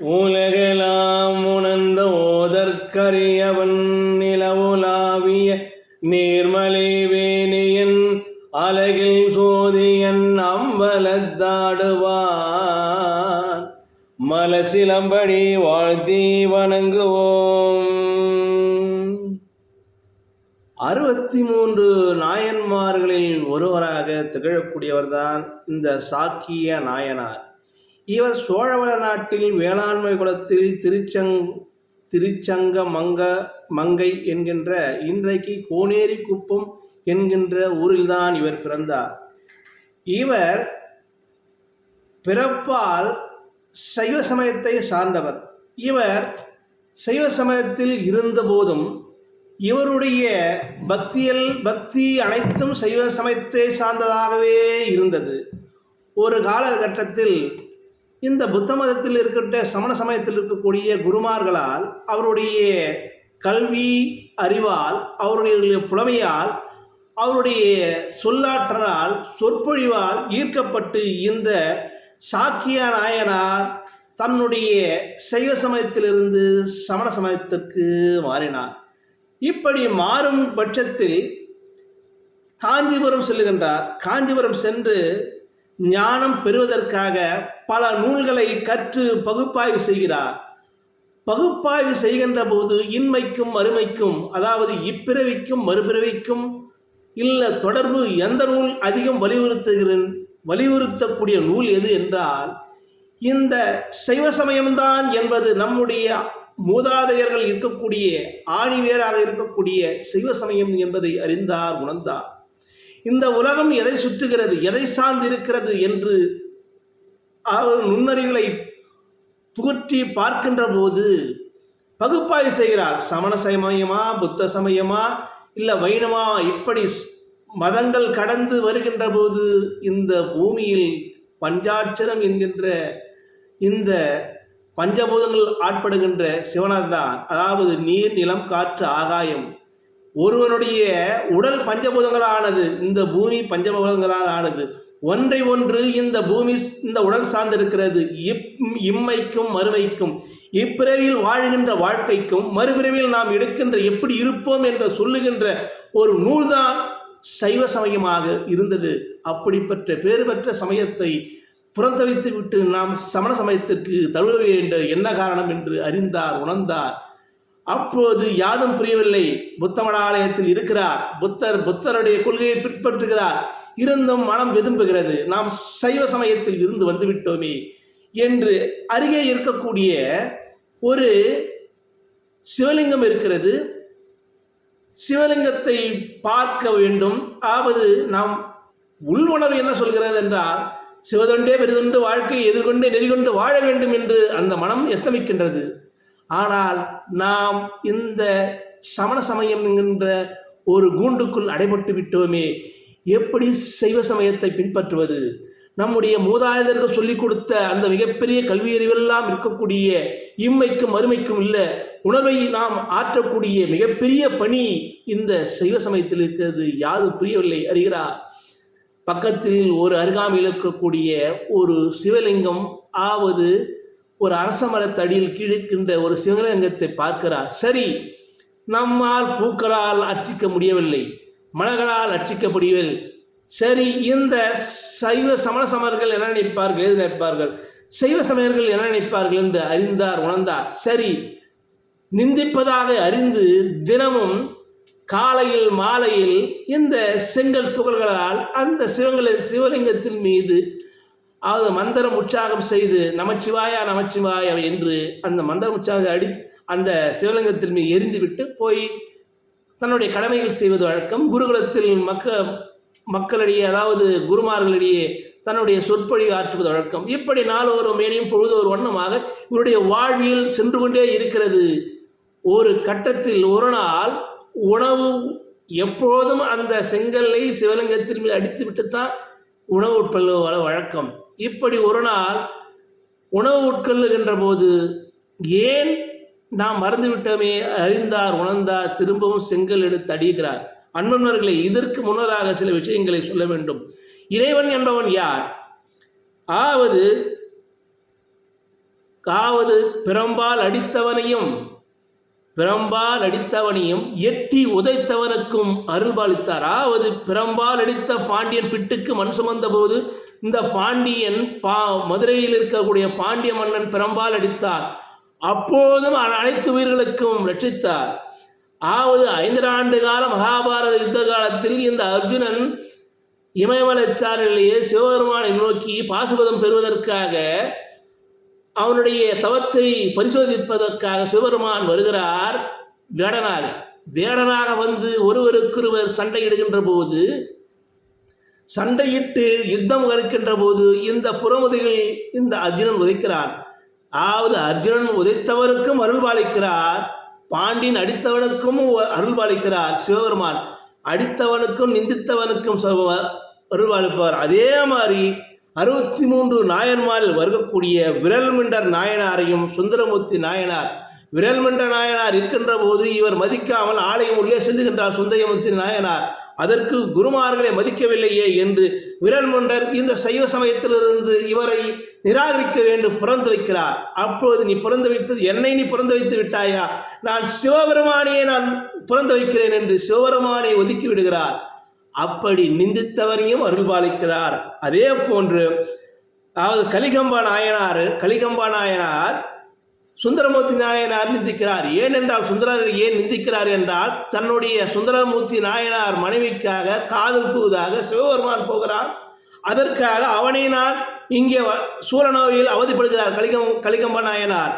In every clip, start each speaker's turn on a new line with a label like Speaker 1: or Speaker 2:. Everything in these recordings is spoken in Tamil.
Speaker 1: உலகெலாம் உணர்ந்த ஓதற்கரியவன் நிலவுலாவிய நீர்மலை வேணியன் அலகில் சோதியன் அம்பலத்தாடுவான். மலசிலம்படி வாழ்த்தி வணங்குவோம். அறுபத்தி மூன்று நாயன்மார்களில் ஒருவராக திகழக்கூடியவர்தான் இந்த சாக்கிய நாயனார். இவர் சோழவள நாட்டில் வேளாண்மை குலத்தில் திருச்சங் திருச்சங்க மங்க மங்கை என்கின்ற இன்றைக்கு கோனேரி குப்பம் என்கின்ற ஊரில்தான் இவர் பிறந்தார். இவர் பிறப்பால் சைவ சமயத்தை சார்ந்தவர். இவர் சைவ சமயத்தில் இருந்தபோதும் இவருடைய பக்தியல் பக்தி அனைத்தும் சைவ சமயத்தை சார்ந்ததாகவே இருந்தது. ஒரு காலகட்டத்தில் இந்த புத்த மதத்தில் இருக்கின்ற சமண சமயத்தில் இருக்கக்கூடிய குருமார்களால் அவருடைய கல்வி அறிவால் அவருடைய புலமையால் அவருடைய சொல்லாற்றலால் சொற்பொழிவால் ஈர்க்கப்பட்டு இந்த சாக்கிய நாயனார் தன்னுடைய சைவ சமயத்திலிருந்து சமண சமயத்திற்கு மாறினார். இப்படி மாறும் பட்சத்தில் காஞ்சிபுரம் செல்லுகின்றார். காஞ்சிபுரம் சென்று ஞானம் பெறுவதற்காக பல நூல்களை கற்று பகுப்பாய்வு செய்கிறார். பகுப்பாய்வு செய்கின்ற போது இன்மைக்கும் மறுமைக்கும் அதாவது இப்பிறவிக்கும் மறுபிறவிக்கும் இல்ல தொடர்பு எந்த நூல் அதிகம் வலியுறுத்துகிற வலியுறுத்தக்கூடிய நூல் எது என்றால் இந்த சைவ சமயம்தான் என்பது நம்முடைய மூதாதையர்கள் இருக்கக்கூடிய ஆணிவேராக இருக்கக்கூடிய சைவ சமயம் என்பதை அறிந்தார் உணர்ந்தார். இந்த உலகம் எதை சுற்றுகிறது எதை சார்ந்திருக்கிறது என்று அவர் நுண்ணறிவுகளை புகற்றி பார்க்கின்ற போது பகுப்பாய்வு செய்கிறார். சமண சமயமா புத்த சமயமா இல்லை வைணமா இப்படி ஸ்- மதங்கள் கடந்து வருகின்ற போது இந்த பூமியில் பஞ்சாட்சரம் என்கின்ற இந்த பஞ்சபூதங்கள் ஆட்படுகின்ற சிவனார் அதாவது நீர் நிலம் காற்று ஆகாயம். ஒருவனுடைய உடல் பஞ்சபூதங்களானது இந்த பூமி பஞ்சபூதங்களால் ஆனது. ஒன்றை ஒன்று இந்த பூமி இந்த உடல் சார்ந்திருக்கிறது. இப் இம்மைக்கும் மறுமைக்கும் இப்பிறவியில் வாழ்கின்ற வாழ்க்கைக்கும் மறுபிறவியில் நாம் எடுக்கின்ற எப்படி இருப்போம் என்று சொல்லுகின்ற ஒரு நூல்தான் சைவ சமயமாக இருந்தது. அப்படிப்பட்ட பேறு பெற்ற சமயத்தை புறந்தவித்து விட்டு நாம் சமண சமயத்திற்கு தழுவ வேண்டும் என்ன காரணம் என்று அறிந்தார் உணர்ந்தார். அப்போது யாதும் புரியவில்லை. புத்த மடாலயத்தில் இருக்கிறார். புத்தர் புத்தருடைய கொள்கையை பின்பற்றுகிறார். இருந்தும் மனம் வெதும்புகிறது. நாம் சைவ சமயத்தில் இருந்து வந்துவிட்டோமே என்று அருகே இருக்கக்கூடிய ஒரு சிவலிங்கம் இருக்கிறது. சிவலிங்கத்தை பார்க்க வேண்டும். அதாவது நாம் உள்வுணர்வு என்ன சொல்கிறது என்றால் சிவதொண்டே பெரிதொண்டு வாழ்க்கையை எதிர்கொண்டு நெறிகொண்டு வாழ வேண்டும் என்று அந்த மனம் எத்தமிக்கின்றது. ஆனால் நாம் இந்த சமண சமயம் என்கின்ற ஒரு கூண்டுக்குள் அடைபட்டு விட்டோமே எப்படி சைவ சமயத்தை பின்பற்றுவது? நம்முடைய மூதாதையர்கள் சொல்லிக் கொடுத்த அந்த மிகப்பெரிய கல்வியறிவெல்லாம் இருக்கக்கூடிய இம்மைக்கும் மறுமைக்கும் இல்லை உணவை நாம் ஆற்றக்கூடிய மிகப்பெரிய பணி இந்த சைவ சமயத்தில் இருக்கிறது. யாரும் புரியவில்லை. அறிகிறார் பக்கத்தில் ஒரு அருகாமையில் இருக்கக்கூடிய ஒரு சிவலிங்கம் ஆவது ஒரு அரச மரத்தடியில் கிழக்கின்ற ஒரு சிவலிங்கத்தை பார்க்கிறார். சரி நம்மால் பூக்களால் அர்ச்சிக்க முடியவில்லை மலர்களால் அர்ச்சிக்க முடியவில்லை சரி இந்த சைவ சமண சமர்கள் என்ன நினைப்பார்கள் எது நினைப்பார்கள்? சைவ சமயர்கள் என்ன நினைப்பார்கள் என்று அறிந்தார் உணர்ந்தார். சரி நிந்திப்பதாக அறிந்து தினமும் காலையில் மாலையில் இந்த செங்கல் துகள்களால் அந்த சிவங்களின் சிவலிங்கத்தின் மீது அது மந்திரம் உற்சாகம் செய்து நமச்சிவாயா நமச்சிவாயா என்று அந்த மந்திரம் உற்சாகம் அடி அந்த சிவலிங்கத்தின் மீது எரிந்துவிட்டு போய் தன்னுடைய கடமைகள் செய்வது வழக்கம். குருகுலத்தில் மக்க மக்களிடையே அதாவது குருமார்களிடையே தன்னுடைய சொற்பொழிவு ஆற்றுவது வழக்கம். இப்படி நாளொரு மேனையும் பொழுது ஒரு வண்ணமாக இவருடைய வாழ்வியல் சென்று கொண்டே இருக்கிறது. ஒரு கட்டத்தில் ஒரு நாள் உணவு எப்போதும் அந்த செங்கல்லை சிவலிங்கத்தின் மீது அடித்து விட்டுத்தான் உணவு உட்கொள்ளுவ வழக்கம். இப்படி ஒரு நாள் உணவு உட்கொள்ளுகின்ற போது ஏன் நாம் மறந்துவிட்டோமே? அறிந்தார் உணர்ந்தார் திரும்பவும் செங்கல் எடுத்து அடிகிறார் அன்பன்வர்களை இதற்கு முன்னராக சில விஷயங்களை சொல்ல வேண்டும். இறைவன் என்பவன் யார்? ஆவது காவது பிறம்பால் அடித்தவனையும் பிரம்பால் அடித்தவனையும் எட்டி உதைத்தவனுக்கும் அருள்பாலித்தார் அதாவது பிறம்பால் அடித்த பாண்டியன் பிட்டுக்கு மண் சுமந்த போது இந்த பாண்டியன் பா மதுரையில் இருக்கக்கூடிய பாண்டிய மன்னன் பிறம்பால் அடித்தார். அப்போதும் அனைத்து உயிர்களுக்கும் ரட்சித்தார். ஆவது ஐந்து ஆண்டு கால மகாபாரத யுத்த காலத்தில் இந்த அர்ஜுனன் இமயமலைச்சாரிலேயே சிவபெருமானை நோக்கி பாசுபதம் பெறுவதற்காக அவனுடைய தவத்தை பரிசோதிப்பதற்காக சிவபெருமான் வருகிறார். வேடனாக வேடனாக வந்து ஒருவருக்கொருவர் சண்டையிடுகின்ற போது சண்டையிட்டு யுத்தம் கற்கின்ற போது இந்த புறமுதுகில் இந்த அர்ஜுனன் உதைக்கிறான். அதாவது அர்ஜுனன் உதைத்தவருக்கும் அருள் பாலிக்கிறார். பாண்டியன் அடித்தவனுக்கும் அருள் பாலிக்கிறார் சிவபெருமான். அடித்தவனுக்கும் நிந்தித்தவனுக்கும் அருள் பாலிப்பார் அதே மாதிரி அறுபத்தி மூன்று நாயன்மாரில் வருகக்கூடிய விரல்மிண்டர் நாயனாரையும் சுந்தரமூர்த்தி நாயனார். விரல்மிண்ட நாயனார் இருக்கின்ற போது இவர் மதிக்காமல் ஆலயம் உள்ளே செல்லுகின்றார் சுந்தரமூர்த்தி நாயனார். அதற்கு குருமார்களை மதிக்கவில்லையே என்று விரல்முண்டர் இந்த சைவ சமயத்திலிருந்து இவரை நிராகரிக்க வேண்டும் பிறந்து வைக்கிறார். அப்போது நீ பிறந்து வைப்பது என்னை நீ பிறந்து வைத்து விட்டாயா? நான் சிவபெருமானியை நான் பிறந்து வைக்கிறேன் என்று சிவபெருமானை ஒதுக்கி விடுகிறார். அப்படி நிந்தித்தவரையும் அருள்பாலிக்கிறார். அதே போன்று அதாவது கலிகம்பா நாயனார் கலிகம்பா நாயனார் சுந்தரமூர்த்தி நாயனார் நிந்திக்கிறார். ஏனென்றால் சுந்தரர் ஏன் நிந்திக்கிறார் என்றால் தன்னுடைய சுந்தரமூர்த்தி நாயனார் மனைவிக்காக காதல் தூதாக சிவபெருமான் போகிறான். அதற்காக அவனை இங்கே சூரநோயில் அவதிப்படுகிறார் கலிகம் கலிகம்ப நாயனார்.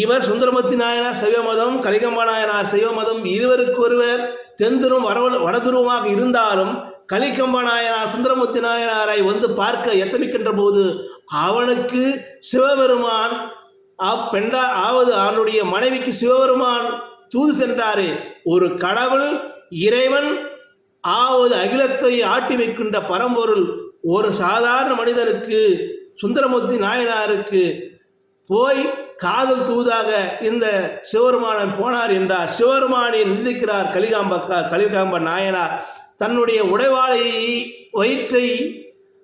Speaker 1: இவர் சுந்தரமூர்த்தி நாயனார் சைவ மதம் கலிகம்ப நாயனார் சைவ மதம் இருவருக்கொருவர் தென்துரும் வட வடதுருவமாக இருந்தாலும் கலிகம்ப நாயனார் சுந்தரமூர்த்தி நாயனாரை வந்து பார்க்க எத்தனிக்கின்ற போது அவனுக்கு சிவபெருமான் அப்பெண்டா ஆவது அவனுடைய மனைவிக்கு சிவபெருமான் தூது சென்றாரே. ஒரு கடவுள் இறைவன் ஆவது அகிலத்தை ஆட்டி வைக்கின்ற பரம்பொருள் ஒரு சாதாரண மனிதனுக்கு சுந்தரமூர்த்தி நாயனாருக்கு போய் காதல் தூதாக இந்த சிவருமானன் போனார் என்றார். சிவருமானை நிந்திக்கிறார் கலிகாம்ப கலிகாம்ப நாயனார். தன்னுடைய உடைவாளை வயிற்றை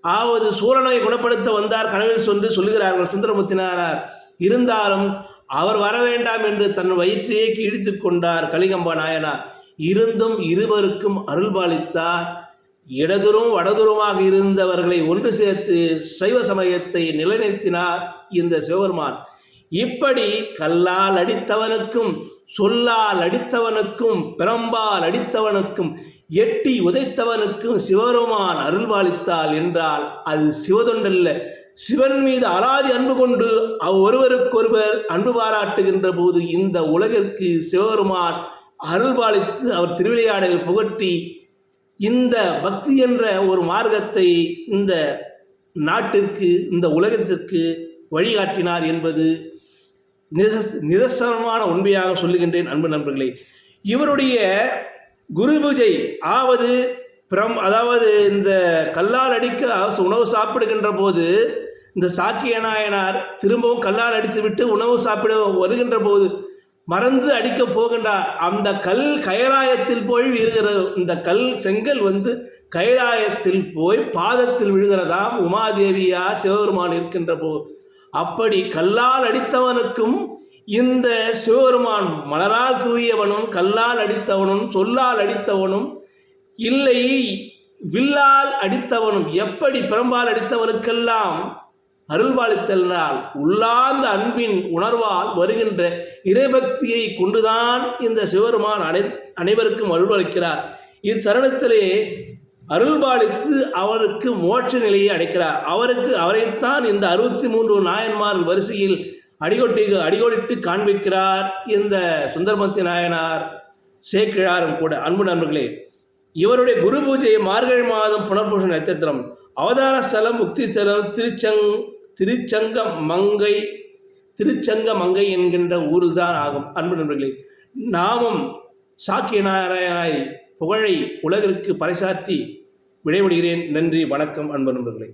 Speaker 1: ஆவது சூரநோயை குணப்படுத்த வந்தார் கனவில் சொல்லி சொல்லுகிறார்கள் சுந்தரமூர்த்தி இருந்தாலும் அவர் வர வேண்டாம் என்று தன் வயிற்றையே கிழித்து கொண்டார் கலிகம்ப நாயனார். இருந்தும் இருவருக்கும் அருள்பாலித்தார். இடதுரும் வடதுருமாக இருந்தவர்களை ஒன்று சேர்த்து சைவ சமயத்தை நிலைநிறுத்தினார் இந்த சிவபெருமான். இப்படி கல்லால் அடித்தவனுக்கும் சொல்லால் அடித்தவனுக்கும் பிரம்பால் அடித்தவனுக்கும் எட்டி உதைத்தவனுக்கும் சிவபெருமான் அருள்பாலித்தால் என்றால் அது சிவதொண்டல்ல. சிவன் மீது அலாதி அன்பு கொண்டு ஒருவருக்கொருவர் அன்பு பாராட்டுகின்ற போது இந்த உலகிற்கு சிவபெருமான் அருள்பாலித்து அவர் திருவிளையாடலில் புகட்டி இந்த பக்தி என்ற ஒரு மார்க்கத்தை இந்த நாட்டிற்கு இந்த உலகத்திற்கு வழிகாட்டினார் என்பது நிதர்ச நிதர்சனமான உண்மையாக சொல்லுகின்றேன் அன்பு நண்பர்களே. இவருடைய குரு பூஜை ஆவது பிரம் அதாவது இந்த கல்லால் அடிக்க உணவு சாப்பிடுகின்ற போது இந்த சாக்கிய நாயனார் திரும்பவும் கல்லால் அடித்து விட்டு உணவு சாப்பிட வருகின்ற போது மறந்து அடிக்க போகின்றார். அந்த கல் கயராயத்தில் போய் விழுகிற இந்த கல் செங்கல் வந்து கைலாயத்தில் போய் பாதத்தில் விழுகிறதாம் உமாதேவியார் சிவபெருமான் இருக்கின்ற போ அப்படி கல்லால் அடித்தவனுக்கும் இந்த சிவபெருமான் மலரால் தூயவனும் கல்லால் அடித்தவனும் சொல்லால் அடித்தவனும் இல்லை வில்லால் அடித்தவனும் எப்படி பிரம்பால் அடித்தவனுக்கெல்லாம் அருள்பாலித்தல்னால் உள்ளார்ந்த அன்பின் உணர்வால் வருகின்ற இறைபக்தியை கொண்டுதான் இந்த சிவருமான் அனை அனைவருக்கும் அருள்வளிக்கிறார் இத்தருணத்திலே அருள்பாலித்து அவருக்கு மோட்ச நிலையை அடைக்கிறார். அவருக்கு அவரைத்தான் இந்த அறுபத்தி மூன்று நாயன்மார் வரிசையில் அடிகொட்டி அடிகோடிட்டு காண்பிக்கிறார் இந்த சுந்தரமூர்த்தி நாயனார் சேக்கிழாரும் கூட. அன்பு நண்பர்களே இவருடைய குரு பூஜை மார்கழி மாதம் புனர்பூஷ நட்சத்திரம் அவதார ஸ்தலம் முக்தி ஸ்தலம் திருச்சங் திருச்சங்க மங்கை திருச்சங்க மங்கை என்கின்ற ஊரில் தான் ஆகும். அன்பு நண்பர்களே நாமும் சாக்கிய நாராயணாய் புகழை உலகிற்கு பறைசாற்றி விடைபடுகிறேன் நன்றி வணக்கம் அன்பு நண்பர்களே.